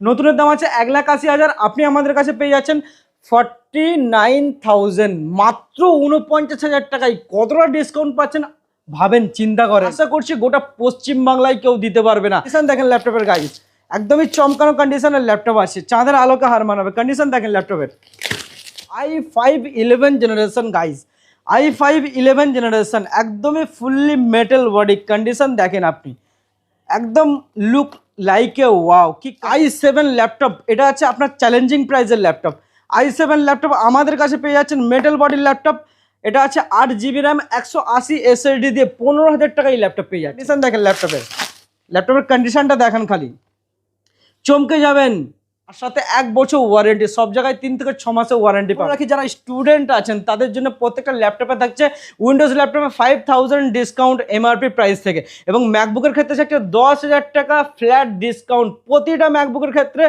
নতুনের দাম আছে এক লাখ আশি হাজার। আপনি আমাদের কাছে পেয়ে যাচ্ছেন ফর্টি নাইন থাউজেন্ড মাত্র উনপঞ্চাশ হাজার টাকায় কতটা ডিসকাউন্ট পাচ্ছেন ভাবেন চিন্তা করেন। আশা করছি গোটা পশ্চিম বাংলায় কেউ দিতে পারবে না। দেখেন ল্যাপটপের গাইজ একদমই চমকানো কন্ডিশনের ল্যাপটপ আছে চাঁদের আলোকে হার মানাবে। কন্ডিশন দেখেন ল্যাপটপের i five eleven generation guys i five eleven generation একদমই ফুললি মেটাল বডি কন্ডিশন দেখেন আপনি। একদম লুক লাইক ওয়াও কি আই সেভেন ল্যাপটপ এটা আছে আপনার চ্যালেঞ্জিং প্রাইসের ল্যাপটপ আই সেভেন ল্যাপটপ আমাদের কাছে পেয়ে যাচ্ছেন মেটাল বডির ল্যাপটপ এটা আছে আট জিবি র্যাম একশো আশি এসএসডি দিয়ে পনেরো হাজার টাকায় ল্যাপটপ পেয়ে যাচ্ছে দেখেন ল্যাপটপের ল্যাপটপের কন্ডিশনটা দেখেন খালি। চমকে যাবেন। আর সাথে এক বছর ওয়ারেন্টি সব জায়গায় তিন থেকে ছ মাসের ওয়ারেন্টি পাবেন রাখি যারা স্টুডেন্ট আছেন তাদের জন্য প্রত্যেকটা ল্যাপটপে থাকছে উইন্ডোজ ল্যাপটপে five thousand discount MRP price থেকে। এবং ম্যাকবুকের ক্ষেত্রে থাকছে দশ হাজার টাকা ফ্ল্যাট ডিসকাউন্ট প্রতিটা ম্যাকবুকের ক্ষেত্রে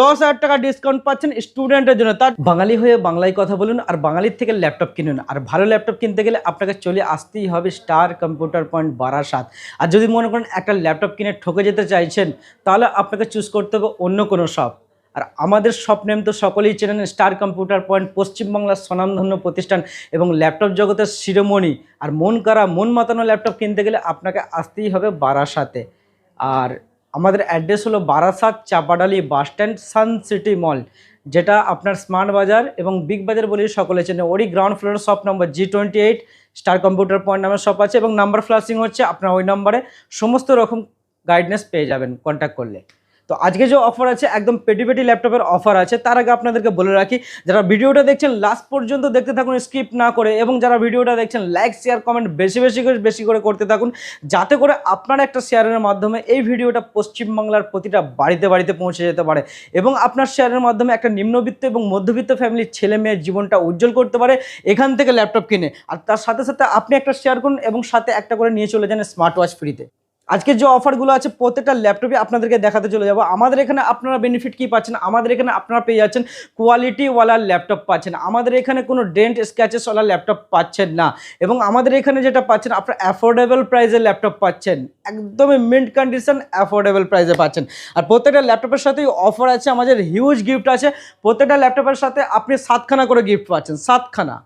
দশ হাজার টাকা ডিসকাউন্ট পাচ্ছেন স্টুডেন্টের জন্য। তার বাঙালি হয়ে বাংলায় কথা বলুন আর বাঙালির থেকে ল্যাপটপ কিনুন। আর ভালো ল্যাপটপ কিনতে গেলে আপনাকে চলে আসতেই হবে স্টার কম্পিউটার পয়েন্ট বারাসাত আর যদি মনে করেন একটা ল্যাপটপ কিনে ঠকে যেতে চাইছেন তাহলে আপনাকে চুজ করতে হবে অন্য কোনো শপ আর আমাদের শপ নেম তো সকলেই চেনেন স্টার কম্পিউটার পয়েন্ট, পশ্চিমবাংলার স্বনামধন্য প্রতিষ্ঠান এবং ল্যাপটপ জগতের শিরোমণি। আর মন করা, মন মাতানো ল্যাপটপ কিনতে গেলে আপনাকে আসতেই হবে বারাসাতে। আর আমাদের অ্যাড্রেস হলো Barasat Chapadali bus stand, sun city mall, যেটা আপনার স্মার্ট বাজার এবং বিগ বাজার বলে সকলে চেনে। ওরই গ্রাউন্ড ফ্লোর শপ নম্বর G twenty eight, star computer point নামের শপ আছে এবং নাম্বার ফ্লাশিং হচ্ছে, আপনার ওই নম্বরে সমস্ত রকম গাইডনেস পেয়ে যাবেন কন্ট্যাক্ট করলে। তো আজকে যে অফার আছে, একদম পেটি পেটি ল্যাপটপের অফার আছে, তার আগে আপনাদেরকে বলে রাখি, যারা ভিডিওটা দেখছেন লাস্ট পর্যন্ত দেখতে থাকুন স্কিপ না করে, এবং যারা ভিডিওটা দেখছেন লাইক শেয়ার কমেন্ট বেশি বেশি করে বেশি করে করতে থাকুন, যাতে করে আপনার একটা শেয়ারের মাধ্যমে এই ভিডিওটা পশ্চিমবাংলার প্রতিটা বাড়িতে বাড়িতে পৌঁছে যেতে পারে, এবং আপনার শেয়ারের মাধ্যমে একটা নিম্নবিত্ত এবং মধ্যবিত্ত ফ্যামিলির ছেলে মেয়ের জীবনটা উজ্জ্বল করতে পারে, এখান থেকে ল্যাপটপ কিনে। আর তার সাথে সাথে আপনি একটা শেয়ার করুন, এবং সাথে একটা করে নিয়ে চলে যান স্মার্ট ওয়াচ ফ্রিতে আজকে যে অফারগুলো আছে, প্রত্যেকটা ল্যাপটপে আপনাদেরকে দেখাতে চলে যাব। আমাদের এখানে আপনারা বেনিফিট কি পাচ্ছেন? আমাদের এখানে আপনারা পেয়ে যাচ্ছেন কোয়ালিটিওয়ালা ল্যাপটপ পাচ্ছেন। আমাদের এখানে কোনো ডেন্ট স্ক্র্যাচেসওয়ালা ল্যাপটপ পাচ্ছেন না। এবং আমাদের এখানে যেটা পাচ্ছেন, আপনারা অ্যাফোর্ডেবল প্রাইসের ল্যাপটপ পাচ্ছেন। একদমই মিন্ট কন্ডিশন অ্যাফোর্ডেবল প্রাইসে পাচ্ছেন। আর প্রত্যেকটা ল্যাপটপের সাথেই অফার আছে, আমাদের হিউজ গিফট আছে। প্রত্যেকটা ল্যাপটপের সাথে আপনি সাতখানা করে গিফট পাচ্ছেন, সাতখানা।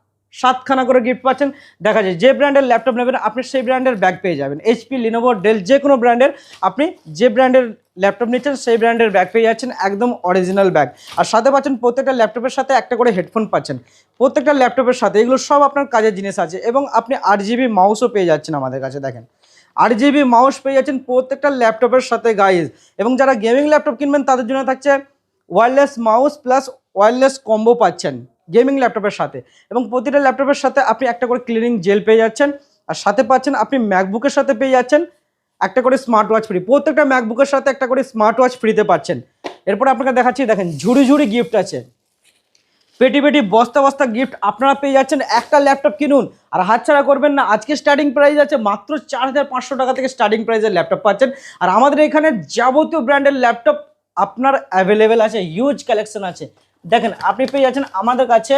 সাতখানা করে গিফট পাচ্ছেন। দেখা যায় যে ব্র্যান্ডের ল্যাপটপ নেবেন, আপনি সেই ব্র্যান্ডের ব্যাগ পেয়ে যাবেন। এইচপি লিনোভো ডেল যে কোনো ব্র্যান্ডের আপনি যে ব্র্যান্ডের ল্যাপটপ নিচ্ছেন, সেই ব্র্যান্ডের ব্যাগ পেয়ে যাচ্ছেন, একদম অরিজিনাল ব্যাগ আর সাথে পাচ্ছেন প্রত্যেকটা ল্যাপটপের সাথে একটা করে হেডফোন পাচ্ছেন। প্রত্যেকটা ল্যাপটপের সাথে, এগুলো সব আপনার কাজের জিনিস আছে এবং আপনি আট জিবি মাউসও পেয়ে যাচ্ছেন আমাদের কাছে, দেখেন। আট জিবি মাউস পেয়ে যাচ্ছেন প্রত্যেকটা ল্যাপটপের সাথে গাইজ এবং যারা গেমিং ল্যাপটপ কিনবেন, তাদের জন্য থাকছে wireless mouse plus wireless combo পাচ্ছেন। গেমিং ল্যাপটপের সাথে। এবং প্রতিটা ল্যাপটপের সাথে আপনি একটা করে ক্লিনিং জেল পেয়ে যাচ্ছেন। আর সাথে পাচ্ছেন আপনি ম্যাকবুকের সাথে পেয়ে যাচ্ছেন। একটা করে স্মার্ট ওয়াচ ফ্রি প্রত্যেকটা ম্যাকবুকের সাথে একটা করে স্মার্ট ওয়াচ ফ্রিতে পাচ্ছেন। এরপর আপনাকে দেখাচ্ছি, দেখেন, ঝুড়ি ঝুড়ি গিফট আছে। পেটি পেটি, বস্তা বস্তা গিফট আপনারা পেয়ে যাচ্ছেন। একটা ল্যাপটপ কিনুন। আর হাতছাড়া করবেন না। আজকে স্টার্টিং প্রাইস আছে মাত্র চার হাজার পাঁচশো টাকা থেকে স্টার্টিং প্রাইসের ল্যাপটপ পাচ্ছেন। আর আমাদের এখানে যাবতীয় ব্র্যান্ডের ল্যাপটপ আপনার অ্যাভেলেবেল আছে। হিউজ কালেকশন আছে। দেখেন আপনি পেয়ে যাচ্ছেন আমাদের কাছে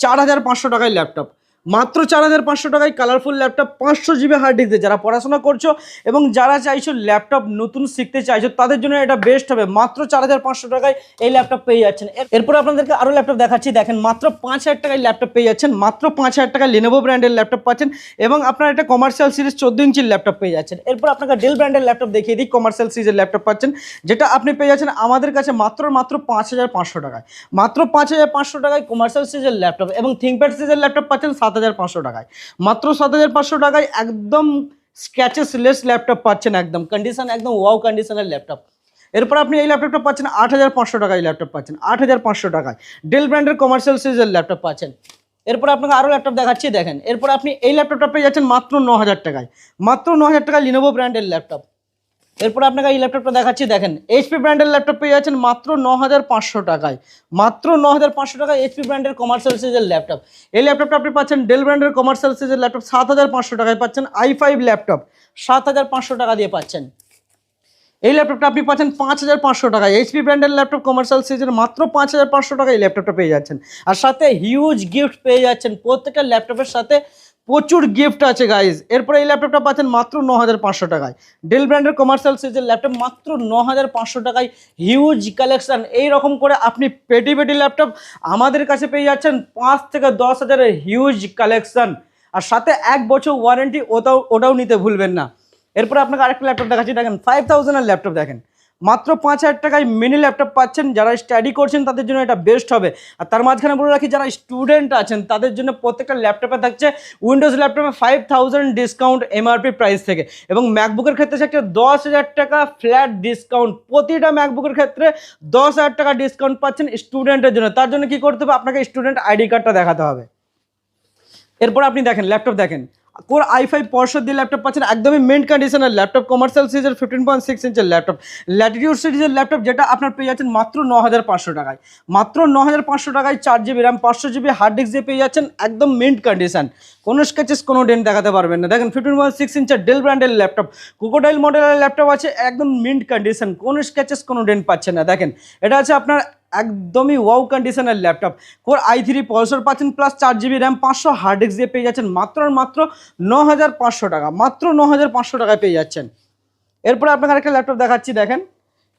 চার হাজার পাঁচশো টাকায় ল্যাপটপ। মাত্র চার হাজার পাঁচশো টাকায় কালারফুল ল্যাপটপ পাঁচশো জিবি হার্ড ডিস্ক যারা পড়াশোনা করছ এবং যারা চাইছো ল্যাপটপ নতুন শিখতে চাইছো, তাদের জন্য এটা বেস্ট হবে। মাত্র চার হাজার পাঁচশো টাকায় এই ল্যাপটপ পেয়ে যাচ্ছেন। এর- এরপর আপনাদেরকে আরও ল্যাপটপ দেখাচ্ছি। দেখেন, মাত্র পাঁচ হাজার টাকায় ল্যাপটপ পেয়ে যাচ্ছেন। মাত্র পাঁচ হাজার টাকায় লেনোভো ব্র্যান্ডের ল্যাপটপ পাচ্ছেন এবং আপনার একটা কমার্শিয়াল সিরিজ চোদ্দ ইঞ্চির ল্যাপটপ পেয়ে যাচ্ছেন। এরপর আপনাকে ডেল ব্র্যান্ডের ল্যাপটপ দেখিয়ে দিই কমার্শিয়াল সিরিজের ল্যাপটপ পাচ্ছেন, যেটা আপনি পেয়ে যাচ্ছেন আমাদের কাছে মাত্র মাত্র পাঁচ হাজার পাঁচশো টাকায়। মাত্র পাঁচ হাজার পাঁচশো টাকায় কমার্শিয়াল সিরিজের ল্যাপটপ এবং থিঙ্কপ্যাড সিরিজের ল্যাপটপ পাচ্ছেন সাত হাজার পাঁচশো টাকায়। মাত্র সাত হাজার পাঁচশো টাকায় একদম স্ক্র্যাচেস লেস ল্যাপটপ পাচ্ছেন একদম। কন্ডিশন একদম ওয়াও কন্ডিশনের ল্যাপটপ এরপর আপনি এই ল্যাপটপটা পাচ্ছেন আট হাজার পাঁচশো টাকায় ল্যাপটপ পাচ্ছেন, আট হাজার পাঁচশো টাকায়। ডেল ব্র্যান্ডের কমার্শিয়াল সিরিজের ল্যাপটপ পাচ্ছেন। এরপর আপনাকে আরও ল্যাপটপ দেখাচ্ছি, দেখেন। এরপর আপনি এই ল্যাপটপটা পেয়ে যাচ্ছেন মাত্র ন হাজার টাকায়। মাত্র ন হাজার টাকায় লিনোভো ব্র্যান্ডের ল্যাপটপ এরপর আপনাকে এই ল্যাপটপটা দেখাচ্ছি, দেখেন এইচপি ব্র্যান্ডের ল্যাপটপ পেয়ে যাচ্ছেন মাত্র ন টাকায়। মাত্র ন টাকায় এইচপি ব্র্যান্ডের কমার্শিয়াল সিরিজের ল্যাপটপ এই ল্যাপটপটা আপনি পাচ্ছেন ডেল ব্র্যান্ডের কমার্শিয়াল সিরিজের ল্যাপটপ সাত হাজার পাঁচশো টাকায় পাচ্ছেন আই ফাইভ ল্যাপটপ সাত হাজার পাঁচশো টাকা দিয়ে পাচ্ছেন। এই ল্যাপটপটা আপনি পাচ্ছেন পাঁচ হাজার পাঁচশো টাকায়। এইচপি ব্র্যান্ডের ল্যাপটপ কমার্শিয়াল সিরিজের মাত্র পাঁচ হাজার পাঁচশো টাকায় এই ল্যাপটপটা পেয়ে যাচ্ছেন। আর সাথে হিউজ গিফট পেয়ে যাচ্ছেন প্রত্যেকটা ল্যাপটপের সাথে প্রচুর গিফট আছে গাইজ এরপরে এই ল্যাপটপটা পাচ্ছেন মাত্র ন হাজার পাঁচশো টাকায়। ডেল ব্র্যান্ডের কমার্শিয়াল সিরিজের ল্যাপটপ মাত্র ন হাজার পাঁচশো টাকায়। হিউজ কালেকশান এই রকম করে আপনি পেটি পেটি ল্যাপটপ আমাদের কাছে পেয়ে যাচ্ছেন পাঁচ থেকে দশ হাজারের হিউজ কালেকশন আর সাথে এক বছর ওয়ারেন্টি ওটাও ওটাও নিতে ভুলবেন না। এরপরে আপনাকে আরেকটা ল্যাপটপ দেখাচ্ছি। দেখেন ফাইভ থাউজেন্ডের ল্যাপটপ দেখেন। মাত্র পাঁচ হাজার টাকায় মিনি ল্যাপটপ পাচ্ছেন, যারা স্টাডি করছেন তাদের জন্য এটা বেস্ট হবে। আর তার মাঝখানে বলে রাখি, যারা স্টুডেন্ট আছেন, তাদের জন্য প্রত্যেকটা ল্যাপটপে থাকছে উইন্ডোজ ল্যাপটপে five thousand discount MRP price থেকে। এবং ম্যাকবুকের ক্ষেত্রে থাকছে দশ হাজার টাকা ফ্ল্যাট ডিসকাউন্ট প্রতিটা ম্যাকবুকের ক্ষেত্রে দশ হাজার টাকা ডিসকাউন্ট পাচ্ছেন স্টুডেন্টের জন্য। তার জন্য কি করতে হবে? আপনাকে স্টুডেন্ট আইডি কার্ডটা দেখাতে হবে। এরপর আপনি দেখেন ল্যাপটপ দেখেন। কোর আই ফাইভ পরশো দিয়ে ল্যাপটপ পাচ্ছেন একদমই মেন কন্ডিশনের ল্যাপটপ কমার্শিয়াল সিরিজের ফিফটিন পয়েন্ট সিক্স ইঞ্চের ল্যাপটপ ল্যাটিটিউড সিরিজের ল্যাপটপ যেটা আপনার পেয়ে যাচ্ছেন মাত্র ন হাজার পাঁচশো টাকায়। মাত্র ন হাজার পাঁচশো টাকায় চার জিবি র্যাম পাঁচশো জিবি হার্ড ডিস্ক দিয়ে পেয়ে যাচ্ছেন একদম মিন্ট কন্ডিশন কোনো স্কেচেস কোনো ডেন্ট দেখাতে পারবেন না। দেখেন ফিফটিন পয়েন্ট সিক্স ইঞ্চের ডেল ব্র্যান্ডের ল্যাপটপ কোকোডাইল মডেলের ল্যাপটপ আছে, একদম মিন্ট কন্ডিশন কোনো স্কেচেস কোনো ডেন্ট পাচ্ছেন না। দেখেন, এটা আছে আপনার একদমই ওয়াও কন্ডিশনের laptop core I three processor পাচ্ছেন প্লাস চার জিবি র্যাম পাঁচশো হার্ড ডিস্ক দিয়ে পেয়ে যাচ্ছেন মাত্র মাত্র ন হাজার পাঁচশো টাকা, মাত্র ন হাজার পাঁচশো টাকায় পেয়ে যাচ্ছেন। এরপরে আপনাকে আরেকটা ল্যাপটপ দেখাচ্ছি, দেখেন।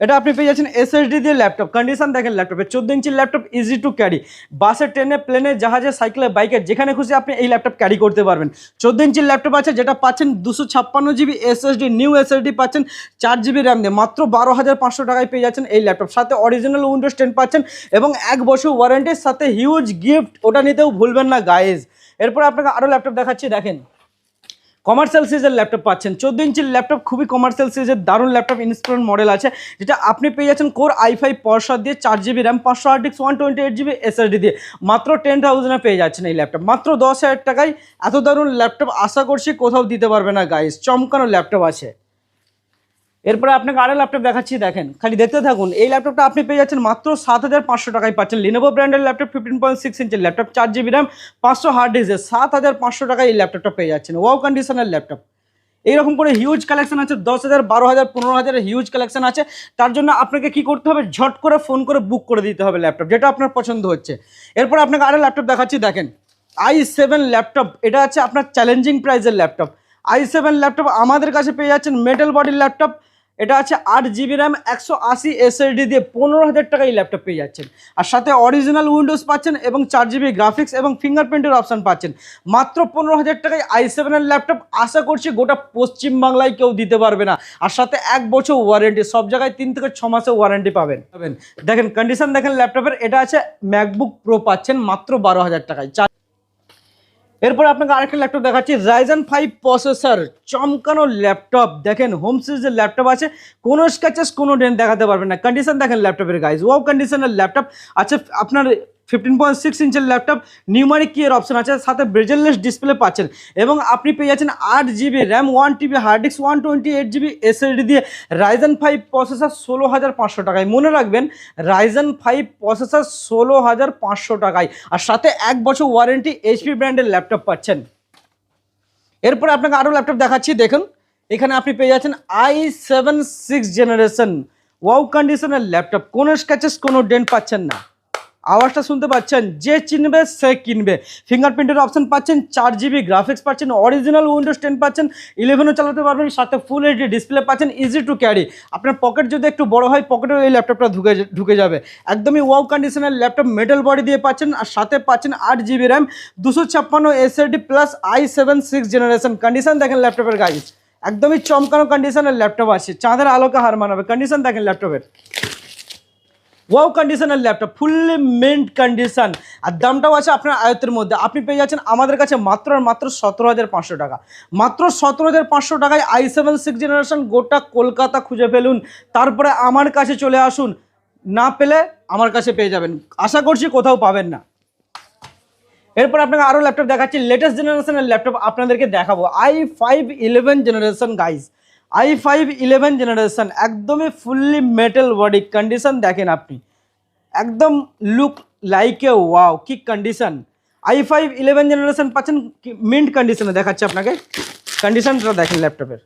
এটা আপনি পেয়ে যাচ্ছেন এসএসডি দিয়ে ল্যাপটপ কন্ডিশন দেখেন ল্যাপটপে চোদ্দ ইঞ্চির ল্যাপটপ ইজি টু ক্যারি বাসে, ট্রেনে প্লেনে জাহাজে সাইকেলে বাইকে যেখানে খুশি আপনি এই ল্যাপটপ ক্যারি করতে পারবেন। চোদ্দ ইঞ্চির ল্যাপটপ আছে, যেটা পাচ্ছেন দুশো ছাপ্পান্ন জিবি এসএসডি নিউ এসএসডি পাচ্ছেন চার জিবি র্যাম দিয়ে। মাত্র বারো হাজার পাঁচশো টাকায় পেয়ে যাচ্ছেন এই ল্যাপটপ সাথে অরিজিনাল উইন্ডোজ টেন পাচ্ছেন এবং এক বছর ওয়ারেন্টির সাথে হিউজ গিফট ওটা নিতেও ভুলবেন না গাইজ এরপর আপনাকে আরও ল্যাপটপ দেখাচ্ছি, দেখেন। কমার্শিয়াল সিরিজের ল্যাপটপ পাচ্ছেন। চোদ্দ ইঞ্চির ল্যাপটপ খুবই কমার্শিয়াল সিরিজের দারুণ ল্যাপটপ ইনস্টলমেন্ট মডেল আছে, যেটা আপনি পেয়ে যাচ্ছেন কোর আই ফাইভ পরশার দিয়ে চার জিবি র্যাম পাঁচশো আট ডিক্স one twenty eight GB SSD দিয়ে। মাত্র টেন থাউজেন্ডে পেয়ে যাচ্ছেন এই ল্যাপটপ মাত্র দশ হাজার টাকায় এত দারুণ ল্যাপটপ আশা করছি কোথাও দিতে পারবে না গাইস চমকানো ল্যাপটপ আছে। এরপরে আপনাকে আরও ল্যাপটপ দেখাচ্ছি, দেখেন। খালি দেখতে থাকুন, এই ল্যাপটপটা আপনি পেয়ে যাচ্ছেন মাত্র সাত হাজার পাঁচশো টাকায় পাচ্ছেন। লিনোভো ব্র্যান্ডের ল্যাপটপ ফিফটিন পয়েন্ট সিক্স ইঞ্চের ল্যাপটপ চার জিবি র্যাম পাঁচশো হার্ড ডিস্কের সাত হাজার পাঁচশো টাকায় এই ল্যাপটপটা পেয়ে যাচ্ছেন। ওয়াও কন্ডিশনের ল্যাপটপ এইরকম করে হিউজ কালেকশন আছে, দশ হাজার, বারো হাজার, পনেরো হাজারের হিউজ কালেকশন আছে। তার জন্য আপনাকে কি করতে হবে? ঝট করে ফোন করে বুক করে দিতে হবে ল্যাপটপ যেটা আপনার পছন্দ হচ্ছে। এরপর আপনাকে আরও ল্যাপটপ দেখাচ্ছি, দেখেন। আই সেভেন ল্যাপটপ এটা হচ্ছে আপনার চ্যালেঞ্জিং প্রাইসের ল্যাপটপ আই সেভেন ল্যাপটপ আমাদের কাছে পেয়ে যাচ্ছেন মেটাল বডির ল্যাপটপ এটা আছে আট জিবি র্যাম, একশো আশি এসএসডি দিয়ে পনেরো হাজার টাকায় ল্যাপটপ পেয়ে যাচ্ছেন। আর সাথে অরিজিনাল উইন্ডোজ পাচ্ছেন এবং চার জিবি গ্রাফিক্স এবং ফিঙ্গারপ্রিন্টের অপশান পাচ্ছেন। মাত্র পনেরো হাজার টাকায় আই সেভেনের ল্যাপটপ আশা করছি গোটা পশ্চিমবাংলায় কেউ দিতে পারবে না। আর সাথে এক বছর ওয়ারেন্টি সব জায়গায় তিন থেকে ছ মাসে ওয়ারেন্টি পাবেন। দেখেন কন্ডিশন দেখেন ল্যাপটপের এটা আছে ম্যাকবুক প্রো পাচ্ছেন মাত্র বারো হাজার টাকায়। চার এরপর আপনাকে আরেকটা ল্যাপটপ দেখাচ্ছি রাইজেন ফাইভ প্রসেসর চমকানো ল্যাপটপ দেখেন হোম সিরিজের ল্যাপটপ আছে, কোনো স্ক্যাচেস কোনো ডেন দেখাতে পারবেন না। কন্ডিশন দেখেন ল্যাপটপের গাইজ ওয়াও কন্ডিশনের ল্যাপটপ আচ্ছা আপনার ফিফটিন পয়েন্ট সিক্স ইঞ্চের ল্যাপটপ, নিউমারিক কিয়ের অপশন আছে, সাথে ব্রেজেললেস ডিসপ্লে পাচ্ছেন। এবং আপনি পেয়ে যাচ্ছেন আট GB RAM one TB hard disk one twenty eight GB SSD দিয়ে রাইজেন ফাইভ প্রসেসার ষোলো হাজার পাঁচশো টাকায়। মনে রাখবেন রাইজেন ফাইভ প্রসেসার ষোলো হাজার পাঁচশো টাকায়। আর সাথে এক বছর ওয়ারেন্টি এইচপি ব্র্যান্ডের ল্যাপটপ পাচ্ছেন। এরপরে আপনাকে আরও ল্যাপটপ দেখাচ্ছি, দেখুন। এখানে আপনি পেয়ে যাচ্ছেন i seven six generation wow কন্ডিশনের ল্যাপটপ। কোনো স্ক্যাচেস কোনো ডেন্ট পাচ্ছেন না। আওয়াজটা শুনতে পাচ্ছেন, যে চিনবে সে কিনবে। ফিঙ্গারপ্রিন্টের অপশন পাচ্ছেন, চার জিবি গ্রাফিক্স পাচ্ছেন অরিজিনাল উইন্ডোজ টেন পাচ্ছেন ইলেভেনও চালাতে পারবেন, সাথে ফুল এইচডি ডিসপ্লে পাচ্ছেন ইজি টু ক্যারি আপনার পকেট যদি একটু বড় হয় পকেটেও এই ল্যাপটপটা ঢুকে ঢুকে যাবে। একদমই ওয়াও কন্ডিশনের ল্যাপটপ মেটাল বডি দিয়ে পাচ্ছেন, আর সাথে পাচ্ছেন আট জিবি র্যাম দুশো ছাপ্পান্ন SSD plus i seven six generation condition দেখেন ল্যাপটপের গাইজ একদমই চমকানো কন্ডিশনের ল্যাপটপ আছে। চাঁদের আলোকে হার মানাবে। কন্ডিশন দেখেন ল্যাপটপের ওয়াও কন্ডিশনের ল্যাপটপ ফুললি মেন্ট কন্ডিশন আর দামটাও আছে আপনার আয়ত্তের মধ্যে। আপনি পেয়ে যাচ্ছেন আমাদের কাছে মাত্র আর মাত্র সতেরো হাজার পাঁচশো টাকা। মাত্র সতেরো হাজার পাঁচশো টাকায় আই সেভেন সিক্স জেনারেশন গোটা কলকাতা খুঁজে ফেলুন। তারপরে আমার কাছে চলে আসুন। না পেলে আমার কাছে পেয়ে যাবেন। আশা করছি কোথাও পাবেন না। এরপর আপনাকে আরও ল্যাপটপ দেখাচ্ছি। লেটেস্ট জেনারেশনের ল্যাপটপ আপনাদেরকে দেখাবো। I five eleven generation guys i five eleven generation একদমই ফুললি মেটাল বডি কন্ডিশন দেখেন আপনি। একদম লুক লাইক এ ওয়াও কি condition i five eleven generation পাচ্ছেন মিন্ট কন্ডিশনে দেখাচ্ছে আপনাকে। কন্ডিশনটা দেখেন ল্যাপটপের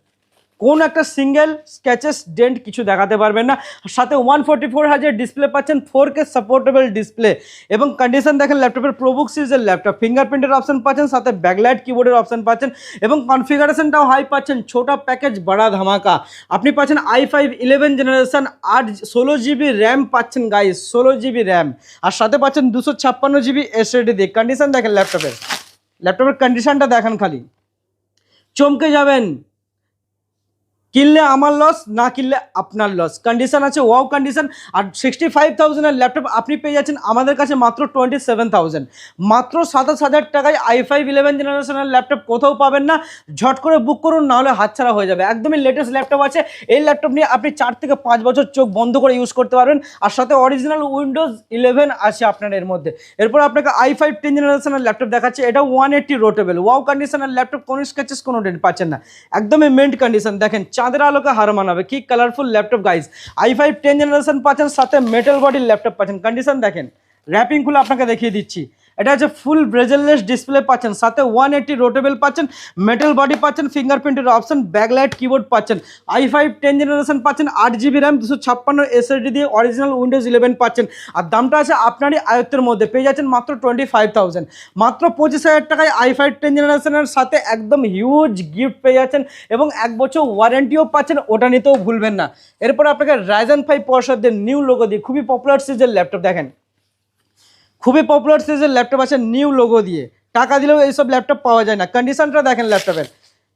কোন একটা সিঙ্গেল স্ক্যাচেস ডেন্ট কিছু দেখাতে পারবেন না। সাথে ওয়ান ফোর্টি ফোর হাজার ডিসপ্লে পাচ্ছেন ফোর কে সাপোর্টেবল ডিসপ্লে এবং কন্ডিশন দেখেন ল্যাপটপের প্রোবুক সিরিজের ল্যাপটপ ফিঙ্গারপ্রিন্টের অপশন পাচ্ছেন, সাথে ব্যাকলাইট কিবোর্ডের অপশন পাচ্ছেন। এবং কনফিগারেশনটাও হাই পাচ্ছেন, ছোটা প্যাকেজ বড়া ধামাকা। আপনি পাচ্ছেন আই ফাইভ ইলেভেন জেনারেশন আট ষোলো জিবি র্যাম পাচ্ছেন গাইস ষোলো জিবি র্যাম আর সাথে পাচ্ছেন দুশো ছাপ্পান্ন জিবি এসএডি দিয়ে। কন্ডিশন দেখেন ল্যাপটপের ল্যাপটপের কন্ডিশনটা দেখেন খালি। চমকে যাবেন। কিনলে আমার লস না কিনলে আপনার লস কন্ডিশন আছে ওয়াও কন্ডিশন আর সিক্সটি ফাইভ থাউজেন্ডের ল্যাপটপ আপনি পেয়ে যাচ্ছেন আমাদের কাছে মাত্র টোয়েন্টি সেভেন থাউজেন্ড মাত্র সাতাশ হাজার টাকায় আই ফাইভ ইলেভেন জেনারেশনের ল্যাপটপ কোথাও পাবেন না। ঝট করে বুক করুন নাহলে হাতছাড়া হয়ে যাবে। একদমই লেটেস্ট ল্যাপটপ আছে। এই ল্যাপটপ নিয়ে আপনি চার থেকে পাঁচ বছর চোখ বন্ধ করে ইউজ করতে পারবেন। আর সাথে অরিজিনাল উইন্ডোজ ইলেভেন আছে আপনার এর মধ্যে। এরপর আপনাকে আই ফাইভ টেন জেনারেশনের ল্যাপটপ দেখাচ্ছে। এটা ওয়ান এইটটি রোটেবল ওয়াও কন্ডিশনের ল্যাপটপ কোনো স্কেচেস কোনো ডেট পাচ্ছেন না। একদমই মেন্ট কন্ডিশন দেখেন চাঁদের আলোকে হার মানাবে। কি colourful laptop guys i five ten generation পাচ্ছেন, সাথে মেটাল বডির ল্যাপটপ পাচ্ছেন। কন্ডিশন দেখেন র্যাপিংগুলো আপনাকে দেখিয়ে দিচ্ছি। এটা হচ্ছে ফুল ব্রেজেললেস ডিসপ্লে পাচ্ছেন, সাথে ওয়ান এইটটি রোটেবেল পাচ্ছেন মেটাল বডি পাচ্ছেন ফিঙ্গারপ্রিন্টের অপশন ব্যাকলাইট কিবোর্ড পাচ্ছেন আই ফাইভ টেন জেনারেশন পাচ্ছেন, আট জিবি র্যাম দুশো ছাপ্পান্ন এসএসডি দিয়ে অরিজিনাল উইন্ডোজ ইলেভেন পাচ্ছেন। আর দামটা আছে আপনারই আয়ত্তের মধ্যে, পেয়ে যাচ্ছেন মাত্র টোয়েন্টি ফাইভ থাউজেন্ড মাত্র পঁচিশ হাজার টাকায় আই ফাইভ টেন জেনারেশনের সাথে একদম হিউজ গিফট পেয়ে যাচ্ছেন এবং এক বছর ওয়ারেন্টিও পাচ্ছেন, ওটা নিতেও ভুলবেন না। এরপর আপনাকে রাইজেন ফাইভ পর্ষদের নিউ লোগো দিয়ে, খুবই পপুলার সিজের ল্যাপটপ দেখেন। খুবই পপুলার সিরিজের ল্যাপটপ আছে নিউ লোগো দিয়ে। টাকা দিলেও এইসব ল্যাপটপ পাওয়া যায় না। কন্ডিশনটা দেখেন ল্যাপটপের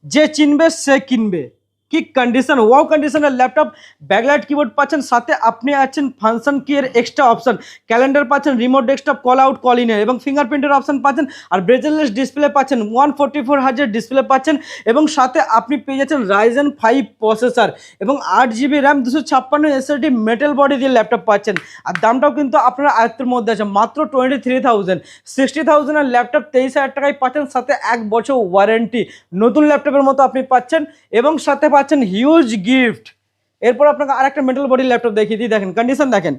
যে চিনবে, সে কিনবে। কি কন্ডিশন ওয়াও কন্ডিশনের ল্যাপটপ ব্যাকলাইট কিবোর্ড পাচ্ছেন, সাথে আপনি আছেন ফাংশন কি এর এক্সট্রা অপশন ক্যালেন্ডার পাচ্ছেন remote desktop call out call ইনের এবং ফিঙ্গারপ্রিন্টের অপশন পাচ্ছেন, আর ব্রেজেললেস ডিসপ্লে পাচ্ছেন ওয়ান ফোর্টি ফোর হাজার ডিসপ্লে পাচ্ছেন, এবং সাথে আপনি পেয়ে যাচ্ছেন রাইজেন ফাইভ প্রসেসর এবং আট জিবি র্যাম দুশো ছাপ্পান্ন এসএসডি মেটাল বডি দিয়ে ল্যাপটপ পাচ্ছেন, আর দামটাও কিন্তু আপনার আয়ত্তের মধ্যে আছে, মাত্র টোয়েন্টি থ্রি থাউজেন্ড সিক্সটি থাউজেন্ডের ল্যাপটপ তেইশ হাজার টাকায় পাচ্ছেন, সাথে এক বছর ওয়ারেন্টি নতুন ল্যাপটপের মতো আপনি পাচ্ছেন, এবং সাথে পাচ্ছেন হিউজ গিফট এরপর আপনাকে আরেকটা মেটাল বডির ল্যাপটপ দেখিয়ে দিই। দেখেন কন্ডিশন দেখেন।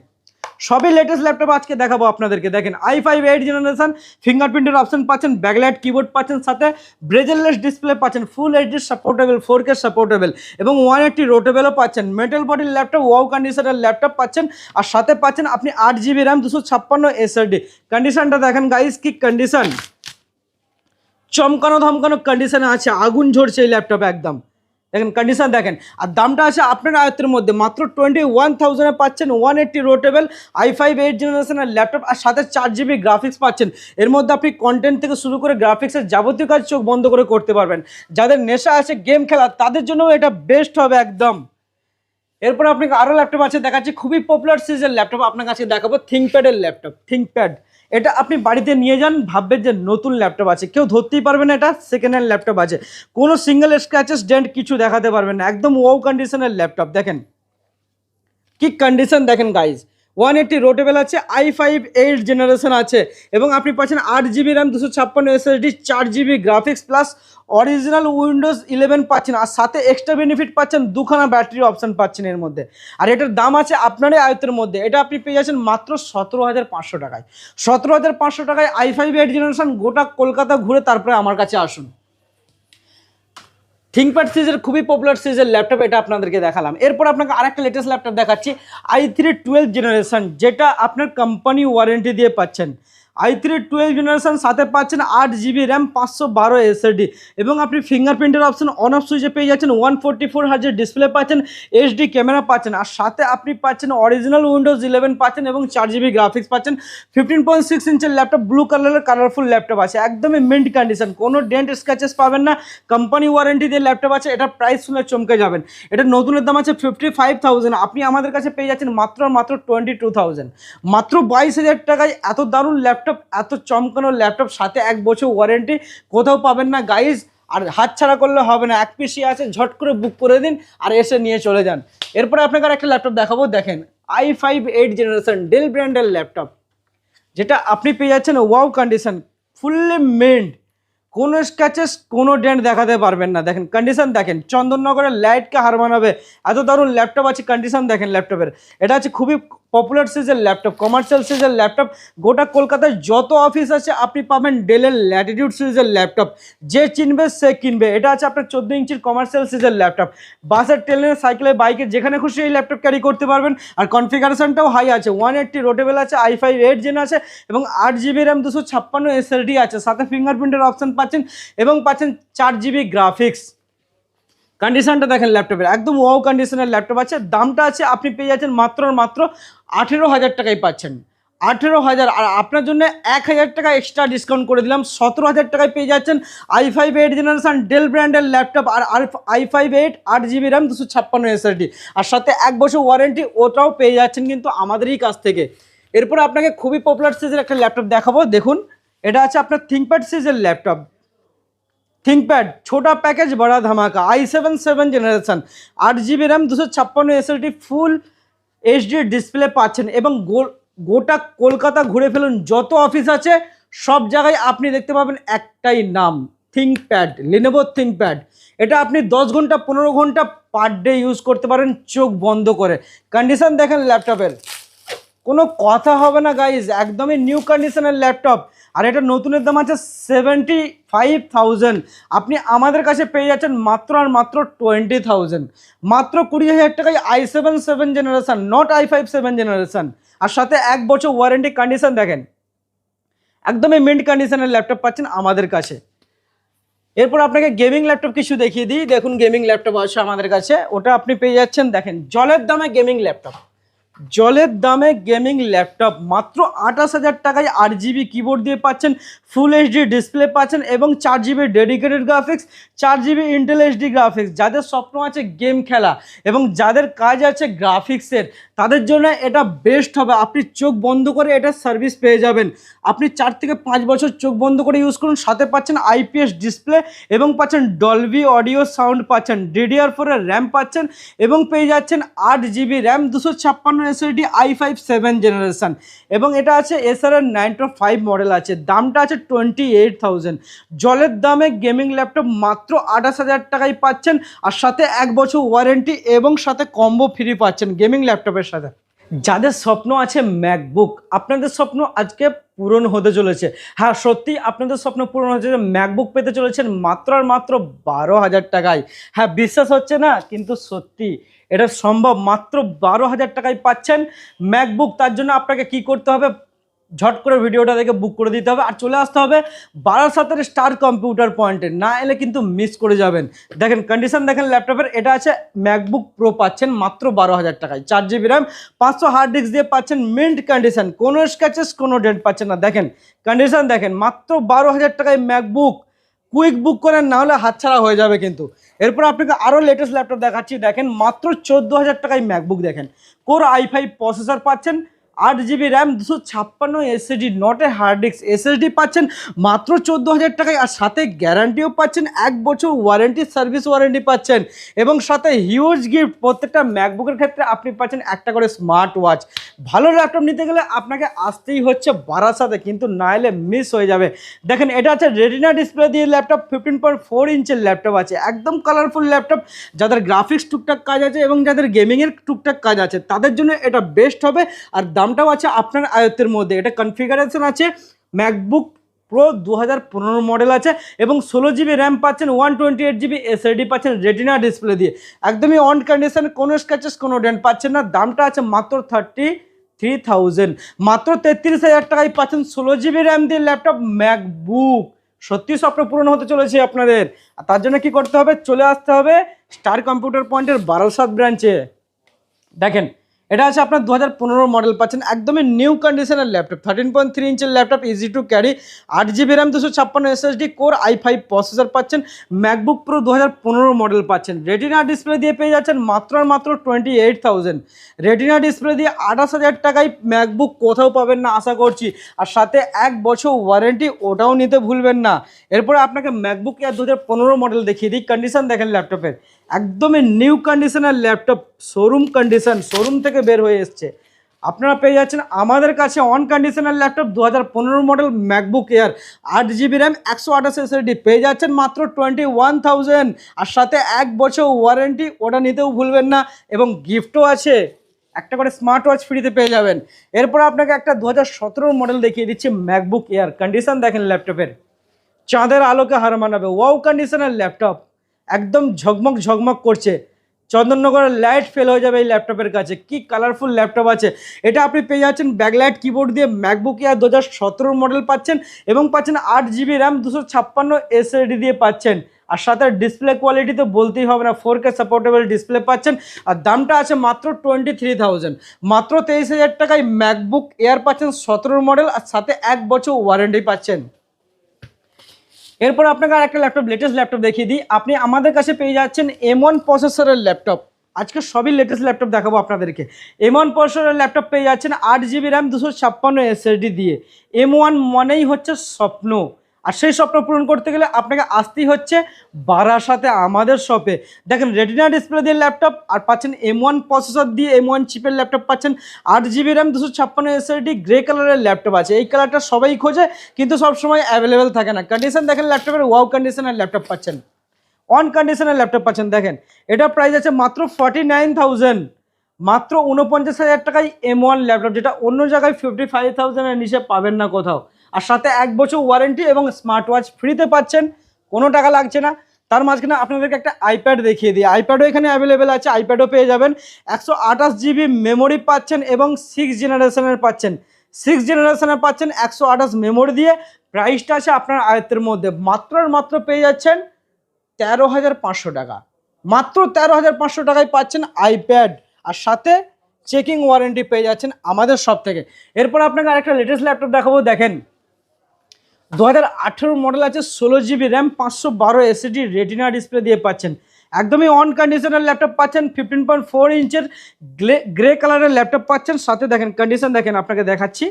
সবই লেটেস্ট ল্যাপটপ আজকে দেখাবো আপনাদেরকে। দেখেন আই ফাইভ এইট জেনারেশন ফিঙ্গারপ্রিন্টের অপশন পাচ্ছেন ব্যাকলাইট কিবোর্ড পাচ্ছেন, সাথে ব্রেজেললেস ডিসপ্লে পাচ্ছেন full HD supportable four K supportable এবং ওয়ান এইটটি রোটেবেলও পাচ্ছেন। মেটাল বডির ল্যাপটপ ওয়াও কন্ডিশনের ল্যাপটপ পাচ্ছেন, আর সাথে পাচ্ছেন আপনি আট জিবি র্যাম দুশো ছাপ্পান্ন এসএসডি কন্ডিশনটা দেখেন গাইস কি কন্ডিশন চমকানো ধমকানো কন্ডিশনে আছে, আগুন ঝরছে এই ল্যাপটপে একদম। দেখেন কন্ডিশন দেখেন। আর দামটা আছে আপনার আয়ত্তের মধ্যে। মাত্র টোয়েন্টি ওয়ান থাউজেন্ডে পাচ্ছেন one eighty rotatable i five eight জেনারেশনের ল্যাপটপ আর সাথে চার জিবি গ্রাফিক্স পাচ্ছেন। এর মধ্যে আপনি কন্টেন্ট থেকে শুরু করে গ্রাফিক্সের যাবতীয় কাজ চোখ বন্ধ করে করতে পারবেন। যাদের নেশা আছে গেম খেলা, তাদের জন্য এটা বেস্ট হবে একদম। এরপর আপনাকে আরও ল্যাপটপ আছে, দেখাচ্ছি। খুবই পপুলার সিরিজের ল্যাপটপ আপনার কাছে দেখাবো থিঙ্কপ্যাডের ল্যাপটপ থিঙ্কপ্যাড এটা আপনি বাড়িতে নিয়ে যান, ভাববেন যে নতুন ল্যাপটপ আছে। কেউ ধরতেই পারবে না এটা সেকেন্ড হ্যান্ড ল্যাপটপ আছে। কোনো সিঙ্গেল স্ক্র্যাচেস ডেন্ট কিছু দেখাতে পারবেন না। একদম ওয়াও কন্ডিশনের ল্যাপটপ, দেখেন। কি কন্ডিশন দেখেন গাইজ ওয়ান এইটটি রোটেবেল আছে, আই ফাইভ এইট জেনারেশন আছে এবং আপনি পাচ্ছেন আট জিবি র্যাম, দুশো ছাপ্পান্ন এসএসডি, চার GB graphics plus original Windows eleven পাচ্ছেন। আর সাথে এক্সট্রা বেনিফিট পাচ্ছেন, দুখানা ব্যাটারি অপশন পাচ্ছেন এর মধ্যে। আর এটার দাম আছে আপনারই আয়ত্তের মধ্যে। এটা আপনি পেয়ে যাচ্ছেন মাত্র সতেরো হাজার পাঁচশো টাকায়। সতেরো হাজার পাঁচশো টাকায় আই ফাইভ এইট জেনারেশন গোটা কলকাতা ঘুরে তারপরে আমার কাছে আসুন। থিঙ্কপ্যাড সিরিজের খুবই পপুলার সিরিজের ল্যাপটপ এটা আপনাদেরকে দেখালাম। এরপর আপনাকে আরেকটা লেটেস্ট ল্যাপটপ দেখাচ্ছি আই থ্রি টুয়েলভ জেনারেশন যেটা আপনার কোম্পানি ওয়ারেন্টি দিয়ে পাচ্ছেন। আই থ্রি টুয়েলভ জেনারেশন সাথে পাচ্ছেন আট জিবি র্যাম পাঁচশো বারো এসএডি এবং আপনি ফিঙ্গারপ্রিন্টের অপশন অন অফ সুইচে পেয়ে যাচ্ছেন ওয়ান ফোর্টি ফোর হাজার ডিসপ্লে পাচ্ছেন এইচডি ক্যামেরা পাচ্ছেন আর সাথে আপনি পাচ্ছেন অরিজিনাল উইন্ডোজ ইলেভেন পাচ্ছেন এবং চার জিবি গ্রাফিক্স পাচ্ছেন ফিফটিন পয়েন্ট সিক্স ইঞ্চের ল্যাপটপ ব্লু কালারের কালারফুল ল্যাপটপ আছে, একদমই মিন্ট কন্ডিশন কোনো ডেন্ট স্ক্র্যাচেস পাবেন না কোম্পানি ওয়ারেন্টি দিয়ে ল্যাপটপ আছে, এটা প্রাইস শুনে চমকে যাবেন, এটা নতুনের দাম আছে ফিফটি ফাইভ থাউজেন্ড আপনি আমাদের কাছে পেয়ে যাচ্ছেন মাত্র মাত্র টোয়েন্টি টু থাউজেন্ড মাত্র বাইশ হাজার টাকায় এত দারুণ ল্যাপটপ এত চমকানো ল্যাপটপ সাথে এক বছর ওয়ারেন্টি কোথাও পাবেন না গাইজ আর হাত ছাড়া করলে হবে না, এক পিসি আছে, ঝট করে বুক করে দিন, আর এসে নিয়ে চলে যান। এরপরে আপনাকে আর একটা ল্যাপটপ দেখাবো, দেখেন i five eight generation Dell ব্র্যান্ডের ল্যাপটপ যেটা আপনি পেয়ে যাচ্ছেন ওয়াও কন্ডিশন ফুললি মেন্ড কোনো স্ক্যাচেস কোনো ডেন্ট দেখাতে পারবেন না। দেখেন কন্ডিশন দেখেন, চন্দননগরের লাইটকে হার মানাবে, এত দারুণ ল্যাপটপ আছে কন্ডিশন দেখেন ল্যাপটপের এটা হচ্ছে খুবই পপুলার সিরিজের ল্যাপটপ কমার্শিয়াল সিরিজের ল্যাপটপ গোটা কলকাতায় যত অফিস আছে, আপনি পাবেন ডেলের ল্যাটিটিউড সিরিজের ল্যাপটপ যে চিনবে, সে কিনবে। এটা আছে আপনার চোদ্দ ইঞ্চির কমার্শিয়াল সিজের ল্যাপটপ বাসের ট্রেনের সাইকেলে বাইকে যেখানে খুশি এই ল্যাপটপ ক্যারি করতে পারবেন। আর কনফিগারেশনটাও হাই আছে। ওয়ান এইটটি রোটেবল আছে আই ফাইভ এইট জেন আছে এবং আট জিবি র্যাম দুশো ছাপ্পান্ন এসএলডি আছে। সাথে ফিঙ্গারপ্রিন্টের অপশন পাচ্ছেন এবং পাচ্ছেন চার জিবি গ্রাফিক্স কন্ডিশনটা দেখেন ল্যাপটপের একদম ওয়াও কন্ডিশনের ল্যাপটপ আছে। দামটা আছে, আপনি পেয়ে যাচ্ছেন মাত্র মাত্র আঠেরো হাজার টাকায় পাচ্ছেন। আঠেরো হাজার, আর আপনার জন্য এক হাজার টাকা এক্সট্রা ডিসকাউন্ট করে দিলাম। সতেরো হাজার টাকায় পেয়ে যাচ্ছেন i five eight generation Dell ব্র্যান্ডের ল্যাপটপ আর আই ফাইভ এইট আট জিবি র্যাম দুশো ছাপ্পান্ন এসএসডি আর সাথে এক বছর ওয়ারেন্টি ওটাও পেয়ে যাচ্ছেন কিন্তু আমাদেরই কাছ থেকে। এরপর আপনাকে খুবই পপুলার সিরিজের একটা ল্যাপটপ দেখাবো। দেখুন, এটা আছে আপনার থিঙ্কপ্যাড সিরিজের ল্যাপটপ थिंकपैड छोटा पैकेज बड़ा धमाका आई सेवन সেভেন জেনারেশন আট জিবি র্যাম দুশো ছাপ্পান্ন এসএলটি ফুল এইচডি ডিসপ্লে পাচ্ছেন এবং গো- গোটা কলকাতা ঘুরে ফেলুন যত অফিস আছে সব জায়গায় আপনি দেখতে পাবেন একটাই নাম থিঙ্কপ্যাড লিনোভো থিঙ্কপ্যাড এটা আপনি দশ ঘন্টা পনেরো ঘন্টা পার ডে ইউজ করতে পারেন চোখ বন্ধ করে কন্ডিশন দেখেন ল্যাপটপের কোনো কথা হবে না গাইজ একদমই নিউ কন্ডিশনের ল্যাপটপ আর এটা নতুনের দাম আছে সেভেন্টি ফাইভ থাউজেন্ড আপনি আমাদের কাছে পেয়ে যাচ্ছেন মাত্র আর মাত্র টোয়েন্টি থাউজেন্ড মাত্র কুড়ি হাজার টাকায় i seven seven generation not i five seven generation আর সাথে এক বছর ওয়ারেন্টি কন্ডিশন দেখেন। একদমই মিন্ট কন্ডিশনের ল্যাপটপ পাচ্ছেন আমাদের কাছে। এরপর আপনাকে গেমিং ল্যাপটপ কিছু দেখিয়ে দিই। দেখুন গেমিং ল্যাপটপ আছে আমাদের কাছে। ওটা আপনি পেয়ে যাচ্ছেন, দেখেন, জলের দামে গেমিং ল্যাপটপ জলের দামে গেমিং ল্যাপটপ। মাত্র আঠাশ হাজার টাকায় আট জিবি কিবোর্ড দিয়ে পাচ্ছেন ফুল এইচডি ডিসপ্লে পাচ্ছেন এবং চার জিবি ডেডিকেটেড গ্রাফিক্স চার জিবি ইন্টেল এইচডি গ্রাফিক্স যাদের স্বপ্ন আছে গেম খেলা এবং যাদের কাজ আছে গ্রাফিক্সের তাদের জন্য এটা বেস্ট হবে। আপনি চোখ বন্ধ করে এটা সার্ভিস পেয়ে যাবেন। আপনি চার থেকে পাঁচ বছর চোখ বন্ধ করে ইউজ করুন, সাথে পাচ্ছেন আইপিএস ডিসপ্লে এবং পাচ্ছেন ডলবি অডিও সাউন্ড পাচ্ছেন ডিডিআর ফোরের র্যাম পাচ্ছেন এবং পেয়ে যাচ্ছেন আট জিবি র্যাম দুশো ছাপ্পান্ন এসএলডি আই ফাইভ সেভেন জেনারেশান এবং এটা আছে এসআরএর নাইনটো ফাইভ মডেল আছে। দামটা আছে টোয়েন্টি এইট থাউজেন্ড জলের দামে গেমিং ল্যাপটপ মাত্র আঠাশ হাজার টাকায় পাচ্ছেন। আর সাথে এক বছর ওয়ারেন্টি এবং সাথে কম্বো ফ্রি পাচ্ছেন গেমিং ল্যাপটপের সাথে। যাদের স্বপ্ন আছে ম্যাকবুক আপনাদের স্বপ্ন আজকে পূরণ হতে চলেছে। হ্যাঁ সত্যি আপনাদের স্বপ্ন পূরণ হচ্ছে ম্যাকবুক পেতে চলেছেন মাত্র আর মাত্র বারো হাজার টাকায়। হ্যাঁ বিশ্বাস হচ্ছে না, কিন্তু সত্যি এটা সম্ভব মাত্র বারো হাজার টাকায় পাচ্ছেন। ম্যাকবুক তার জন্য আপনাকে কি করতে হবে? ঝট করে ভিডিওটা দেখে বুক করে দিতে হবে। আর চলে আসতে হবে বারাসাতের স্টার কম্পিউটার পয়েন্টে না এলে কিন্তু মিস করে যাবেন। দেখেন কন্ডিশন দেখেন ল্যাপটপের এটা আছে ম্যাকবুক প্রো পাচ্ছেন মাত্র বারো হাজার টাকায়। চার জিবি র্যাম পাঁচশো হার্ড ডিস্ক দিয়ে পাচ্ছেন মিন্ট কন্ডিশন কোনো স্ক্যাচেস কোনো ডেট পাচ্ছেন না। দেখেন কন্ডিশন দেখেন, মাত্র বারো হাজার টাকায় ম্যাকবুক কুইক বুক করেন না হলে হাতছাড়া হয়ে যাবে কিন্তু। এরপর আপনাকে আরও লেটেস্ট ল্যাপটপ দেখাচ্ছি। দেখেন মাত্র চোদ্দ হাজার টাকায় ম্যাকবুক দেখেন। কোর আই ফাইভ প্রসেসর পাচ্ছেন। আট জিবি র্যাম, দুশো ছাপ্পান্ন SSD, not hard disk. SSD পাচ্ছেন মাত্র চোদ্দ হাজার টাকায় আর সাথে গ্যারান্টিও পাচ্ছেন, এক বছর ওয়ারেন্টি, সার্ভিস ওয়ারেন্টি পাচ্ছেন। এবং সাথে হিউজ গিফট, প্রত্যেকটা ম্যাকবুকের ক্ষেত্রে আপনি পাচ্ছেন একটা করে স্মার্ট ওয়াচ। ভালো ল্যাপটপ নিতে গেলে আপনাকে আসতেই হচ্ছে বারাসাতে, কিন্তু না এলে মিস হয়ে যাবে। দেখেন, এটা আছে রেটিনা ডিসপ্লে দিয়ে ল্যাপটপ, ফিফটিন পয়েন্ট ফোর ইঞ্চের ল্যাপটপ আছে। একদম কালারফুল ল্যাপটপ, যাদের গ্রাফিক্স টুকটাক কাজ আছে এবং যাদের গেমিংয়ের টুকটাক কাজ আছে, তাদের জন্য এটা বেস্ট হবে। আর দামটাও আছে আপনার আয়ত্তের মধ্যে। এটা কনফিগারেশন আছে ম্যাকবুক প্রো দু হাজার পনেরো মডেল আছে এবং ষোলো জিবি র্যাম পাচ্ছেন one twenty eight GB SSD পাচ্ছেন রেটিনা ডিসপ্লে দিয়ে। একদমই অন কন্ডিশন কোনো স্ক্যাচেস কোনো ডেন্ট পাচ্ছেন না। দামটা আছে মাত্র থার্টি থ্রি থাউজেন্ড মাত্র তেত্রিশ হাজার টাকায় পাচ্ছেন ষোলো জিবি র্যাম দিয়ে ল্যাপটপ ম্যাকবুক সত্যি স্বপ্ন পূরণ হতে চলেছে আপনাদের। আর তার জন্য কি করতে হবে? চলে আসতে হবে স্টার কম্পিউটার পয়েন্টের বারাসাত ব্রাঞ্চে দেখেন এটা আছে আপনার দু হাজার পনেরো মডেল পাচ্ছেন, একদমই নিউ কন্ডিশনের ল্যাপটপ থার্টিন পয়েন্ট থ্রি ইঞ্চের ল্যাপটপ ইজি টু ক্যারি আট জিবি র্যাম দুশো ছাপ্পান্ন SSD core i five processor পাচ্ছেন ম্যাকবুক প্রো দু হাজার পনেরো মডেল পাচ্ছেন। রেটিনা ডিসপ্লে দিয়ে পেয়ে যাচ্ছেন মাত্র আর মাত্র twenty eight thousand retina display দিয়ে আঠাশ হাজার টাকায় ম্যাকবুক কোথাও পাবেন না, আশা করছি। আর সাথে এক বছর ওয়ারেন্টি ওটাও নিতে ভুলবেন না। এরপরে আপনাকে ম্যাকবুক এয়ার দু হাজার মডেল দেখিয়ে দিই কন্ডিশন দেখেন ল্যাপটপের একদমই নিউ কন্ডিশনের ল্যাপটপ শোরুম কন্ডিশন শোরুম থেকে বের হয়ে এসছে। আপনারা পেয়ে যাচ্ছেন আমাদের কাছে অন কন্ডিশনের ল্যাপটপ দু হাজার পনেরো মডেল ম্যাকবুক এয়ার আট জিবি র্যাম একশো আঠাশ এসএসডি পেয়ে যাচ্ছেন মাত্র টোয়েন্টি ওয়ান থাউজেন্ড আর সাথে এক বছর ওয়ারেন্টি ওটা নিতেও ভুলবেন না। এবং গিফটও আছে। একটা করে স্মার্ট ওয়াচ ফ্রিতে পেয়ে যাবেন। এরপর আপনাকে একটা দু হাজার সতেরো মডেল দেখিয়ে দিচ্ছি ম্যাকবুক এয়ার কন্ডিশন দেখেন ল্যাপটপের চাঁদের আলোকে হার মানাবে। ওয়াও কন্ডিশনের ল্যাপটপ একদম ঝকমক ঝকমক করছে। চন্দননগরের লাইট ফেল হয়ে যাবে এই ল্যাপটপের কাছে। কি কালারফুল ল্যাপটপ আছে। এটা আপনি পেয়ে যাচ্ছেন ব্যাকলাইট কিবোর্ড দিয়ে ম্যাকবুক এয়ার দু হাজার মডেল পাচ্ছেন এবং পাচ্ছেন আট জিবি র্যাম দুশো ছাপ্পান্ন এসএডি দিয়ে পাচ্ছেন। আর সাথে ডিসপ্লে কোয়ালিটি তো বলতেই হবে না ফোর কে সাপোর্টেবল ডিসপ্লে পাচ্ছেন। আর দামটা আছে মাত্র টোয়েন্টি থ্রি থাউজেন্ড মাত্র তেইশ হাজার টাকায় ম্যাকবুক এয়ার পাচ্ছেন সতেরোর মডেল আর সাথে এক বছর ওয়ারেন্টি পাচ্ছেন। এরপর আপনাকে আর একটা ল্যাপটপ লেটেস্ট ল্যাপটপ দেখিয়ে দিই। আপনি আমাদের কাছে পেয়ে যাচ্ছেন এম ওয়ান প্রসেসরের ল্যাপটপ আজকে সবই লেটেস্ট ল্যাপটপ দেখাবো আপনাদেরকে। এম ওয়ান প্রসেসরের ল্যাপটপ পেয়ে যাচ্ছেন আট জিবি র্যাম দুশো ছাপ্পান্ন এসএসডি দিয়ে। এম ওয়ান মানেই হচ্ছে স্বপ্ন। আর সেই স্বপ্ন পূরণ করতে গেলে আপনাকে আসতেই হচ্ছে বারাসাতে আমাদের শপে দেখেন রেটিনা ডিসপ্লে দিয়ে ল্যাপটপ আর পাচ্ছেন এম ওয়ান প্রসেসর দিয়ে এম ওয়ান চিপের ল্যাপটপ পাচ্ছেন আট জিবি র্যাম দুশো ছাপ্পান্ন এসএসডি গ্রে কালারের ল্যাপটপ আছে। এই কালারটা সবাই খোঁজে, কিন্তু সবসময় অ্যাভেলেবেল থাকে না। কন্ডিশন দেখেন ল্যাপটপের ওয়াও কন্ডিশনের ল্যাপটপ পাচ্ছেন। অন কন্ডিশনের ল্যাপটপ পাচ্ছেন, দেখেন, এটা প্রাইস আছে মাত্র ফর্টি নাইন মাত্র উনপঞ্চাশ হাজার টাকায় এম ওয়ান ল্যাপটপ যেটা অন্য জায়গায় ফিফটি ফাইভ থাউজেন্ডের নিচে পাবেন না কোথাও। আর সাথে এক বছর ওয়ারেন্টি এবং স্মার্ট ওয়াচ ফ্রিতে পাচ্ছেন, কোনো টাকা লাগছে না। তার মাঝখানে আপনাদেরকে একটা আইপ্যাড দেখিয়ে দিই। আইপ্যাডও এখানে অ্যাভেলেবেল আছে আইপ্যাডও পেয়ে যাবেন। একশো আঠাশ জিবি মেমোরি পাচ্ছেন এবং সিক্স জেনারেশনের পাচ্ছেন। সিক্স জেনারেশনের পাচ্ছেন একশো আঠাশ মেমোরি দিয়ে। প্রাইসটা আছে আপনার আয়ত্তের মধ্যে। মাত্র মাত্র পেয়ে যাচ্ছেন তেরো হাজার পাঁচশো টাকা। মাত্র তেরো হাজার পাঁচশো টাকায় পাচ্ছেন আইপ্যাড আর সাথে চেকিং ওয়ারেন্টি পেয়ে যাচ্ছেন আমাদের সব থেকে এরপর আপনাকে আরেকটা লেটেস্ট ল্যাপটপ দেখাবো, দেখেন। দু হাজার আঠেরো মডেল আছে, ষোলো জিবি র্যাম পাঁচশো বারো এসিডি রেটিনা ডিসপ্লে দিয়ে পাচ্ছেন। একদমই অন কন্ডিশনের ল্যাপটপ পাচ্ছেন ফিফটিন পয়েন্ট ফোর ইঞ্চের গ্রে কালারের ল্যাপটপ পাচ্ছেন। সাথে দেখেন কন্ডিশন দেখেন, আপনাকে দেখাচ্ছি।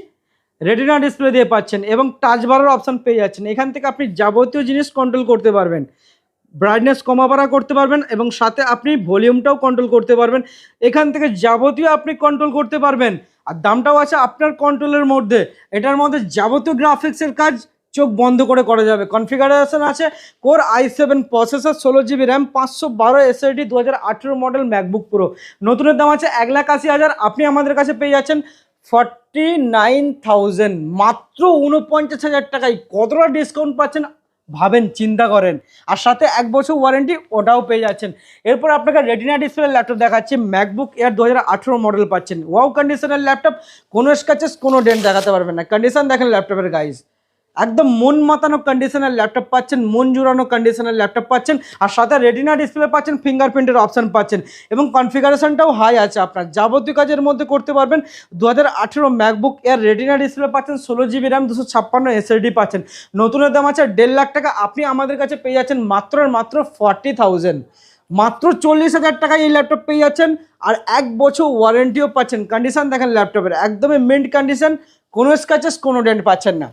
রেটিনা ডিসপ্লে দিয়ে পাচ্ছেন এবং টাচ বারের অপশন পেয়ে যাচ্ছেন। এখান থেকে আপনি যাবতীয় জিনিস কন্ট্রোল করতে পারবেন। ব্রাইটনেস কমা বাড়া করতে পারবেন এবং সাথে আপনি ভলিউমটাও কন্ট্রোল করতে পারবেন। এখান থেকে যাবতীয় আপনি কন্ট্রোল করতে পারবেন। আর দামটাও আছে আপনার কন্ট্রোলের মধ্যে। এটার মধ্যে যাবতীয় গ্রাফিক্সের কাজ চোখ বন্ধ করে করা যাবে। কনফিগারেশন আছে কোর আই সেভেন প্রসেসর ষোলো জিবি র্যাম পাঁচশো বারো এসএডি দু হাজার মডেল ম্যাকবুক প্রো নতুনের দাম আছে এক লাখ আশি হাজার। আপনি আমাদের কাছে পেয়ে যাচ্ছেন ফর্টি নাইন থাউজেন্ড মাত্র উনপঞ্চাশ হাজার টাকায়। কতটা ডিসকাউন্ট পাচ্ছেন ভাবেন, চিন্তা করেন। আর সাথে এক বছর ওয়ারেন্টি ওটাও পেয়ে যাচ্ছেন। এরপর আপনাকে রেটিনা ডিসপ্লে ল্যাপটপ দেখাচ্ছি। ম্যাকবুক এয়ার দু হাজার আঠেরো মডেল পাচ্ছেন। ওয়াও কন্ডিশনের ল্যাপটপ কোনো স্ক্যাচেস কোনো ডেন্ট দেখাতে পারবেন না। কন্ডিশন দেখেন ল্যাপটপের গাইজ একদম মন মাতানো কন্ডিশনের ল্যাপটপ পাচ্ছেন, মন জুড়ানো কন্ডিশনের ল্যাপটপ পাচ্ছেন, আর সাথে রেটিনা ডিসপ্লে পাচ্ছেন ফিঙ্গারপ্রিন্টের অপশন পাচ্ছেন। এবং কনফিগারেশনটাও হাই আছে আপনার। যাবতীয় কাজের মধ্যে করতে পারবেন দু হাজার আঠেরো ম্যাকবুক এর রেটিনা ডিসপ্লে পাচ্ছেন, ষোলো জিবি র্যাম দুশো ছাপ্পান্ন এসএসডি পাচ্ছেন। নতুনের দাম আছে দেড় লাখ টাকা, আপনি আমাদের কাছে পেয়ে যাচ্ছেন মাত্র মাত্র ফর্টি থাউজেন্ড মাত্র চল্লিশ হাজার টাকায় এই ল্যাপটপ পেয়ে যাচ্ছেন, আর এক বছর ওয়ারেন্টিও পাচ্ছেন। কন্ডিশন দেখেন ল্যাপটপের একদমই মিন্ট কন্ডিশন কোনো স্ক্র্যাচেস কোনো ডেন্ট পাচ্ছেন না।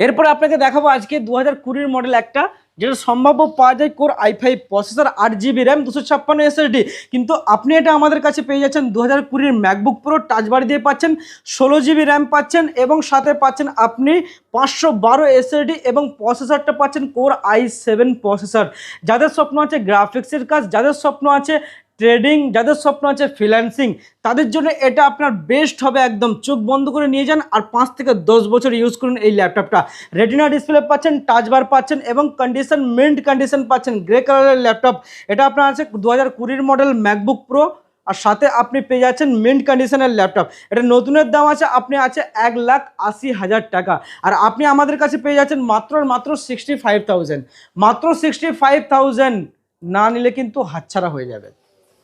এরপর আপনাকে দেখাবো আজকে দু হাজার কুড়ির মডেল একটা, যেটা সম্ভাব্য পাওয়া যায় কোর আই ফাইভ প্রসেসর আট জিবি র্যাম দুশো ছাপ্পান্ন এসএসডি কিন্তু আপনি এটা আমাদের কাছে পেয়ে যাচ্ছেন দু হাজার কুড়ির ম্যাকবুক প্রো টাচবার দিয়ে পাচ্ছেন, ষোলো জিবি র্যাম পাচ্ছেন এবং সাথে পাচ্ছেন আপনি পাঁচশো বারো এসএসডি এবং প্রসেসরটা পাচ্ছেন কোর আই সেভেন প্রসেসর যাদের স্বপ্ন আছে গ্রাফিক্সের কাজ, যাদের স্বপ্ন আছে ট্রেডিং, যাদের স্বপ্ন আছে ফ্রিল্যান্সিং তাদের জন্য এটা আপনার বেস্ট হবে একদম। চোখ বন্ধ করে নিয়ে যান আর পাঁচ থেকে দশ বছর ইউজ করুন এই ল্যাপটপটা। রেটিনা ডিসপ্লে পাচ্ছেন টাচবার পাচ্ছেন এবং কন্ডিশন মিন্ট কন্ডিশন পাচ্ছেন গ্রে কালারের ল্যাপটপ। এটা আপনার আছে দু হাজার মডেল ম্যাকবুক প্রো আর সাথে আপনি পেয়ে যাচ্ছেন মিন্ট কন্ডিশনের ল্যাপটপ। এটা নতুনের দাম আছে, আপনি আছে এক লাখ আশি হাজার টাকা। আর আপনি আমাদের কাছে পেয়ে যাচ্ছেন মাত্র মাত্র সিক্সটি ফাইভ থাউজেন্ড মাত্র সিক্সটি ফাইভ থাউজেন্ড না নিলে কিন্তু হাতছাড়া হয়ে যাবে।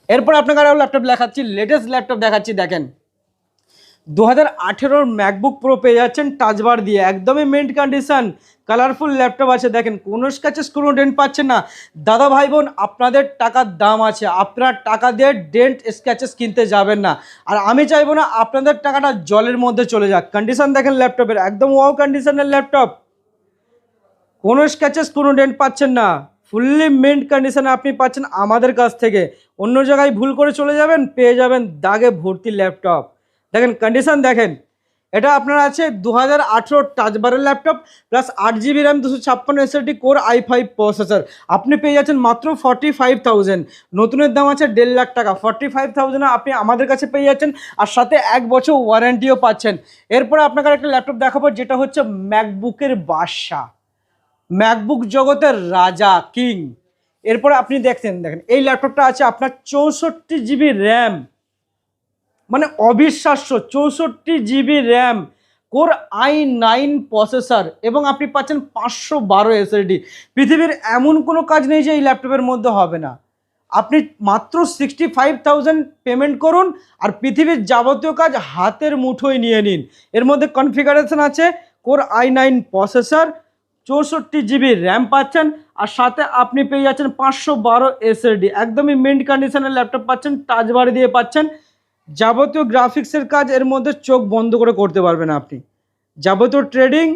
এরপর আপনাকে আরও ল্যাপটপ দেখাচ্ছি লেটেস্ট ল্যাপটপ দেখাচ্ছি, দেখেন। দু হাজার আঠেরোর ম্যাকবুক প্রো পেয়ে যাচ্ছেন টাচবার দিয়ে, একদমই মেন্ট কন্ডিশান কালারফুল ল্যাপটপ আছে। দেখেন, কোনো স্ক্যাচেস কোনো ডেন্ট পাচ্ছেন না। দাদা ভাই বোন, আপনাদের টাকার দাম আছে, আপনার টাকা দিয়ে ডেন্ট স্ক্যাচেস কিনতে যাবেন না। আর আমি চাইব না আপনাদের টাকাটা জলের মধ্যে চলে যাক। কন্ডিশান দেখেন ল্যাপটপের একদম ওয়াও কন্ডিশনের ল্যাপটপ কোনো স্ক্যাচেস কোনো ডেন্ট পাচ্ছেন না। ফুললি মেন্ট কন্ডিশনে আপনি পাচ্ছেন আমাদের কাছ থেকে। অন্য জায়গায় ভুল করে চলে যাবেন, পেয়ে যাবেন দাগে ভর্তি ল্যাপটপ দেখেন কন্ডিশন দেখেন। এটা আপনার আছে দু হাজার আঠেরো টাচবারের ল্যাপটপ প্লাস আট জিবি র্যাম দুশো ছাপ্পান্ন SSD core i five processor আপনি পেয়ে যাচ্ছেন মাত্র ফর্টি ফাইভ থাউজেন্ড নতুনের দাম আছে দেড় লাখ টাকা। ফর্টি ফাইভ থাউজেন্ডে আপনি আমাদের কাছে পেয়ে যাচ্ছেন, আর সাথে এক বছর ওয়ারেন্টিও পাচ্ছেন। এরপরে আপনাকে একটা ল্যাপটপ দেখাবো, যেটা হচ্ছে ম্যাকবুকের বাদশা। ম্যাকবুক জগতের রাজা, কিং। এরপরে আপনি দেখছেন, দেখেন, এই ল্যাপটপটা আছে আপনার চৌষট্টি জিবি র্যাম। মানে অবিশ্বাস্য, চৌষট্টি GB RAM. Core i nine processor এবং আপনি পাচ্ছেন পাঁচশো বারো এসএসডি পৃথিবীর এমন কোনো কাজ নেই যে এই ল্যাপটপের মধ্যে হবে না। আপনি মাত্র সিক্সটি ফাইভ থাউজেন্ড পেমেন্ট করুন আর পৃথিবীর যাবতীয় কাজ হাতের মুঠোয় নিয়ে নিন। এর মধ্যে কনফিগারেশন আছে, কোর আই নাইন প্রসেসর চৌষট্টি জিবি র্যাম পাচ্ছেন, আর সাথে আপনি পেয়ে যাচ্ছেন পাঁচশো বারো এসএসডি একদমই মিন্ট কন্ডিশনের ল্যাপটপ পাচ্ছেন টাচ বার দিয়ে পাচ্ছেন। যাবতীয় গ্রাফিক্সের কাজ এর মধ্যে চোখ বন্ধ করে করতে পারবেন আপনি। যাবতীয় ট্রেডিং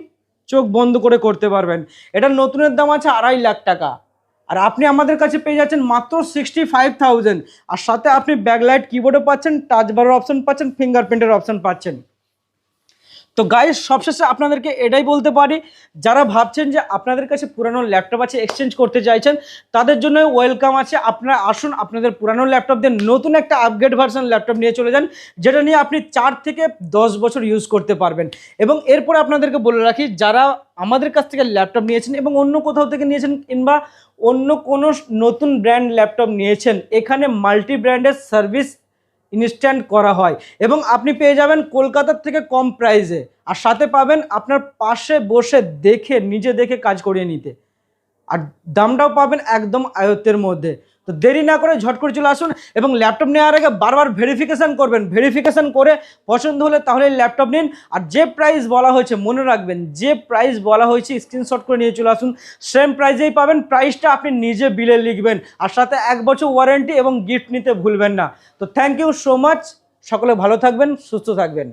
চোখ বন্ধ করে করতে পারবেন। এটার নতুনের দাম আছে আড়াই লাখ টাকা। আর আপনি আমাদের কাছে পেয়ে যাচ্ছেন মাত্র সিক্সটি ফাইভ থাউজেন্ড আর সাথে আপনি ব্যাকলাইট কিবোর্ডও পাচ্ছেন টাচ বারের অপশন পাচ্ছেন ফিঙ্গারপ্রিন্টের অপশন পাচ্ছেন। তো গাইজ সবশেষে আপনাদেরকে এটাই বলতে পারি, যারা ভাবছেন যে আপনাদের কাছে পুরানো ল্যাপটপ আছে এক্সচেঞ্জ করতে চাইছেন, তাদের জন্য ওয়েলকাম আছে। আপনারা আসুন, আপনাদের পুরানো ল্যাপটপ দিয়ে নতুন একটা আপগ্রেড ভার্সন ল্যাপটপ নিয়ে চলে যান, যেটা নিয়ে আপনি চার থেকে দশ বছর ইউজ করতে পারবেন। এবং এরপর আপনাদেরকে বলে রাখি, যারা আমাদের কাছ থেকে ল্যাপটপ নিয়েছেন এবং অন্য কোথাও থেকে নিয়েছেন, কিংবা অন্য কোনো নতুন ব্র্যান্ড ল্যাপটপ নিয়েছেন, এখানে মাল্টি ব্র্যান্ডের সার্ভিস ইনস্ট্যান্ট করা হয়। এবং আপনি পেয়ে যাবেন কলকাতার থেকে কম প্রাইসে আর সাথে পাবেন আপনার পাশে বসে দেখে, নিজে দেখে কাজ করিয়ে নিতে। আর দামটাও পাবেন একদম আয়ত্তের মধ্যে। তো দেরি না করে ঝট করে চলে আসুন এবং ল্যাপটপ নেওয়ার আগে বারবার ভেরিফিকেশান করবেন। ভেরিফিকেশান করে পছন্দ হলে তাহলে ল্যাপটপ নিন। আর যে প্রাইস বলা হয়েছে, মনে রাখবেন, যে প্রাইস বলা হয়েছে স্ক্রিনশট করে নিয়ে চলে আসুন। সেম প্রাইসেই পাবেন প্রাইসটা আপনি নিজে বিলে লিখবেন। আর সাথে এক বছর ওয়ারেন্টি এবং গিফট নিতে ভুলবেন না। তো থ্যাংক ইউ সো মাচ সকলে ভালো থাকবেন, সুস্থ থাকবেন।